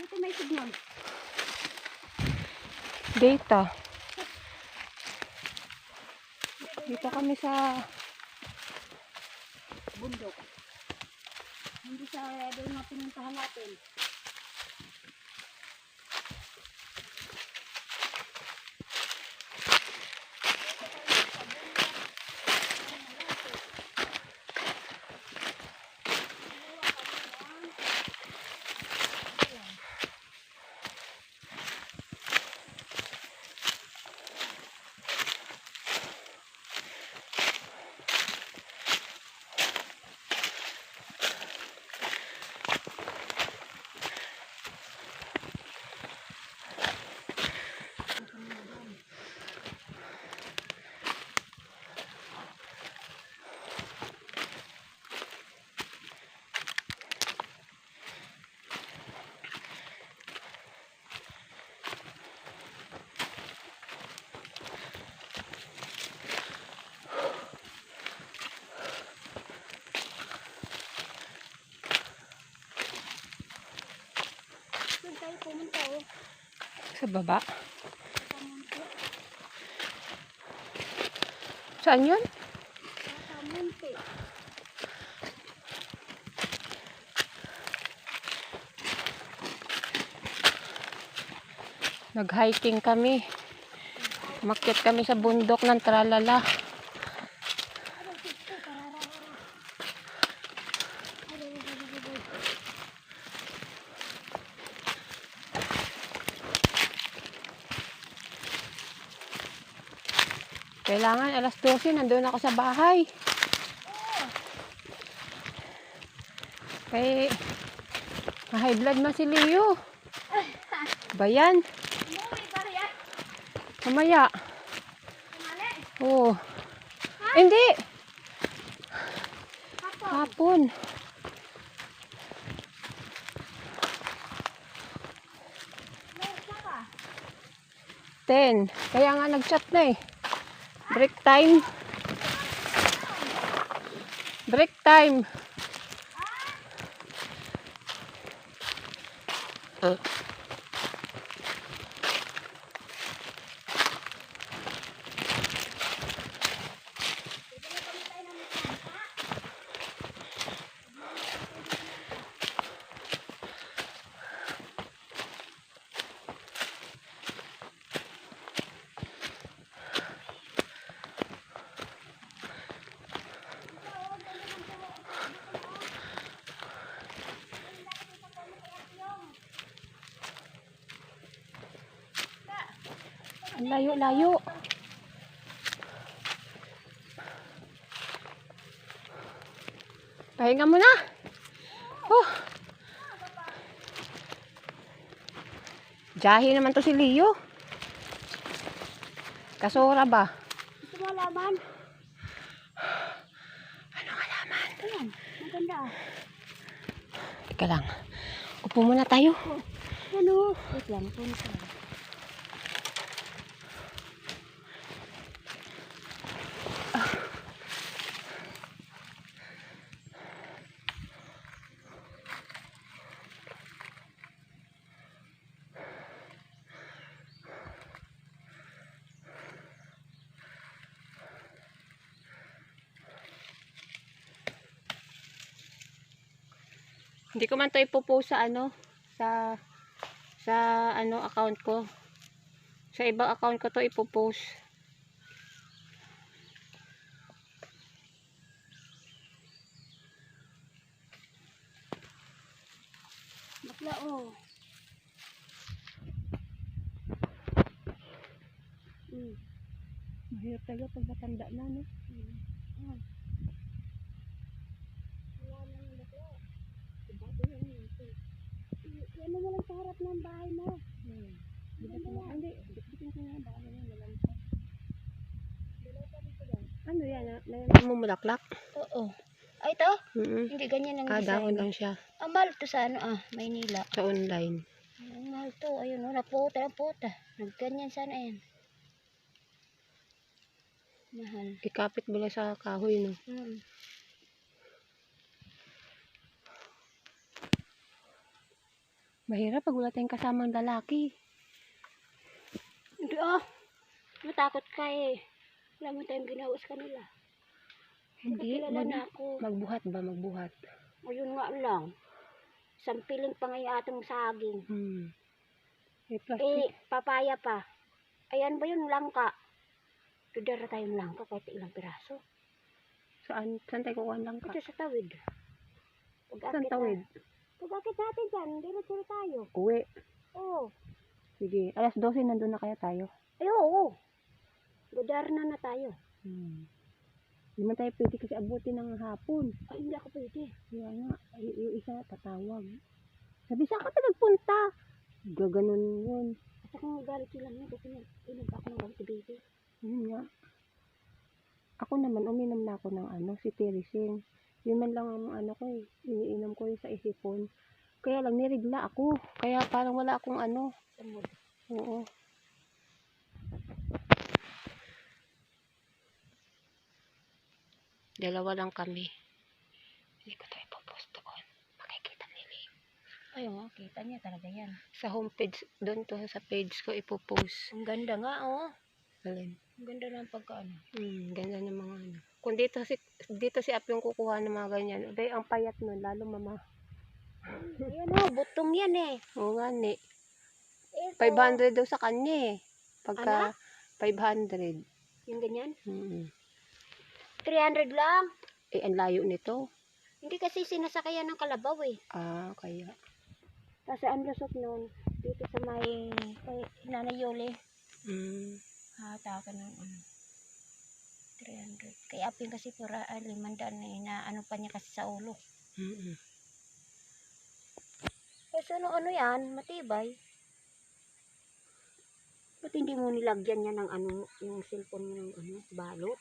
Dito may signal. Data. Dito kami sa Bundok. Hindi sa doon na pinuntahan natin. Doon tayo pumunta oh. Sa baba. Saan yun? Nag-hiking kami. Makit kami sa bundok ng Tralala. Ano, sito, karara-rara. Ano, ano, ano, ano, ano. Kailangan alas 12 nandun ako sa bahay. Kay high blood man si Leo. Rin. mamaya. Kumali. Oo. Hindi, Ako. hapon. 10. Kaya nga nag-chat na eh. Break time. Break time. Ah. Ang layo-layo. Pahinga mo na. Oh. Jahi naman to si Leo. Kasura ba? Gusto mo alaman? Ano alaman? Ayan. Maganda. Teka lang. Upo muna tayo. Ano? Wait lang. Punta. Hindi ko man to ipopost sa ano, sa sa ano account ko. Sa ibang account ko to ipopost. Bakla oh. Mm. Mahirap talaga pag matanda na, no? Mm. Ah. Wala na yung bakla. Bago yan yun. I- Ano mo lang sa harap ng bahay mo? Hmm. Maganda yan. Hindi, bitbitin ko na baka naman malampas. Ano yan? ah? May mumulaklak? Oo. Ay, ito? Mm Hindi ganyan ang Ah, design. dahon lang siya. Ang mahal to sa ano ah, Maynila. Sa online. Ang mahal to. Ayun oh, naputa, naputa. Nagganyan sana yan. Mahal. Ikapit mo lang sa kahoy, no? Mm. Mahirap pag wala tayong kasamang lalaki. Hindi ah. Matakot ka eh. Wala mo tayong ginawa sa kanila. Hindi. Mag, na ako. magbuhat ba? Magbuhat. Ayun nga lang. Sampiling pa nga yung atong saging. Hmm. Eh, plastic. Eh, papaya pa. Ayan ba yun, langka? Tudara tayong langka kahit ilang piraso. Saan? Saan tayo kukuha lang ka? Ito sa tawid. Saan tawid? Pag-akit natin dyan, dire-dire tayo. Uwi. Oo. Sige. Alas 12 nandun na kaya tayo. Ay, oo. Budar na na tayo. Hmm. Hindi man tayo pwede kasi abutin ng hapon. Ay, hindi ako pwede. Kaya nga, y- yung isa tatawag. Sabi, saan ka pa nagpunta? Gaganon yun. At saka magalit sila niya kasi nag-inog ako ng si baby. Yun nga. Ako naman, uminom na ako ng ano, si Teresin. Yun man lang ang ano ko eh. Iniinom ko yung sa isipon. Kaya lang, nirigla ako. Kaya parang wala akong ano. Oo. Dalawa lang kami. Hindi ko tayo popost doon. Makikita nila yun. Ay, oo, kita niya talaga yan. Sa homepage, doon to sa page ko ipopost. Ang ganda nga, oh. Alin? Ang ganda ng pagkaano. Hmm, ganda ng mga ano. Kung dito si, dito si Ap yung kukuha ng mga ganyan. Abay, ang payat nun, lalo mama. Ayan, oh, butong yan eh. Oo nga, ni. Ito, 500 daw sa kanya eh. Pagka Ano? 500. Yung ganyan. Hmm. 300 lang. Eh, ang layo nito. Hindi kasi sinasakayan ng kalabaw eh. Ah, kaya. Kasi ang lusot nun, dito sa may kay Nanay Yoli, Hmm. hatakan ng ano, 300. Kaya apin kasi pura ah, limandaan na ano pa niya kasi sa ulo. Mm-mm. Kasi ano, ano yan, matibay. Ba't hindi mo nilagyan niya ng ano, yung cellphone niya ng ano, balot?